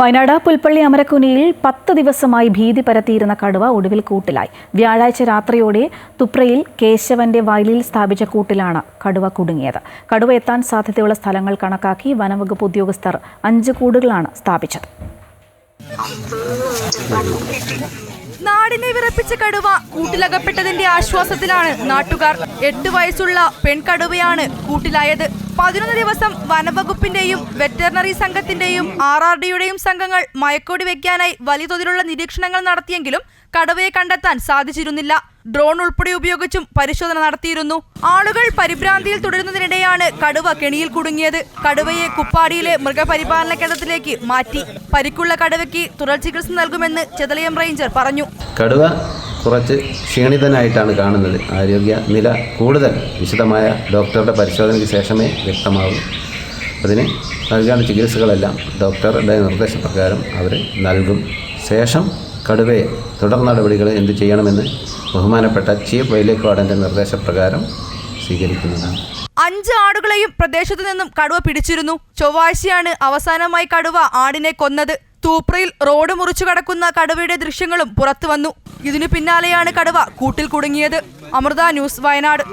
വയനാട് പുൽപ്പള്ളി അമരക്കുനിയിൽ പത്ത് ദിവസമായി ഭീതി പരത്തിയിരുന്ന കടുവ ഒടുവിൽ കൂട്ടിലായി. വ്യാഴാഴ്ച രാത്രിയോടെ തുപ്രയിൽ കേശവന്റെ വയലിൽ സ്ഥാപിച്ച കൂട്ടിലാണ് കടുവ കുടുങ്ങിയത്. കടുവ എത്താൻ സാധ്യതയുള്ള സ്ഥലങ്ങൾ കണക്കാക്കി വനംവകുപ്പ് ഉദ്യോഗസ്ഥർ അഞ്ച് കൂടുകളാണ് സ്ഥാപിച്ചത്. നാടിനെ വിറപ്പിച്ച കടുവ കൂട്ടിലകപ്പെട്ടതിന്റെ ആശ്വാസത്തിലാണ് നാട്ടുകാർ എട്ട് വയസ്സുള്ള പെൺകടുവയാണ് കൂട്ടിലായത്. പതിനൊന്ന് ദിവസം വനവകുപ്പിന്റെയും വെറ്ററിനറി സംഘത്തിന്റെയും ആർ ആർ ഡിയുടെയും സംഘങ്ങൾ മയക്കോടി വെക്കാനായി വലിയ തോതിലുള്ള നിരീക്ഷണങ്ങൾ നടത്തിയെങ്കിലും കടുവയെ കണ്ടെത്താൻ സാധിച്ചിരുന്നില്ല. ഡ്രോൺ ഉൾപ്പെടെ ഉപയോഗിച്ചും പരിശോധന നടത്തിയിരുന്നു. ആളുകൾ പരിഭ്രാന്തിയിൽ തുടരുന്നതിനിടെയാണ് കടുവ കെണിയിൽ കുടുങ്ങിയത്. കടുവയെ കുപ്പാടിയിലെ മൃഗപരിപാലന കേന്ദ്രത്തിലേക്ക് മാറ്റി. പരിക്കുള്ള കടുവയ്ക്ക് തുടർ ചികിത്സ നൽകുമെന്ന് ചെതലയം റേഞ്ചർ പറഞ്ഞു. കടുവ കുറച്ച് ക്ഷീണിതനായിട്ടാണ് കാണുന്നത്. ആരോഗ്യ നില കൂടുതൽ വിശദമായ ഡോക്ടറുടെ പരിശോധനയ്ക്ക് ശേഷമേ വ്യക്തമാകും അതിന് നൽകേണ്ട ചികിത്സകളെല്ലാം ഡോക്ടറുടെ നിർദ്ദേശപ്രകാരം അവർ നൽകും. ശേഷം കടുവയെ തുടർ നടപടികൾ എന്ത് ചെയ്യണമെന്ന് ബഹുമാനപ്പെട്ട ചീഫ് വൈൽഡ് വാർഡന്റെ നിർദ്ദേശപ്രകാരം സ്വീകരിക്കുന്നതാണ്. അഞ്ച് ആടുകളെയും പ്രദേശത്തു നിന്നും കടുവ പിടിച്ചിരുന്നു. ചൊവ്വാഴ്ചയാണ് അവസാനമായി കടുവ ആടിനെ കൊന്നത്. തൂപ്രയിൽ റോഡ് മുറിച്ചു കടക്കുന്ന കടുവയുടെ ദൃശ്യങ്ങളും പുറത്തു വന്നു. ഇതിനു പിന്നാലെയാണ് കടുവ കൂട്ടിൽ കുടുങ്ങിയത്. അമൃത ന്യൂസ് വയനാട്.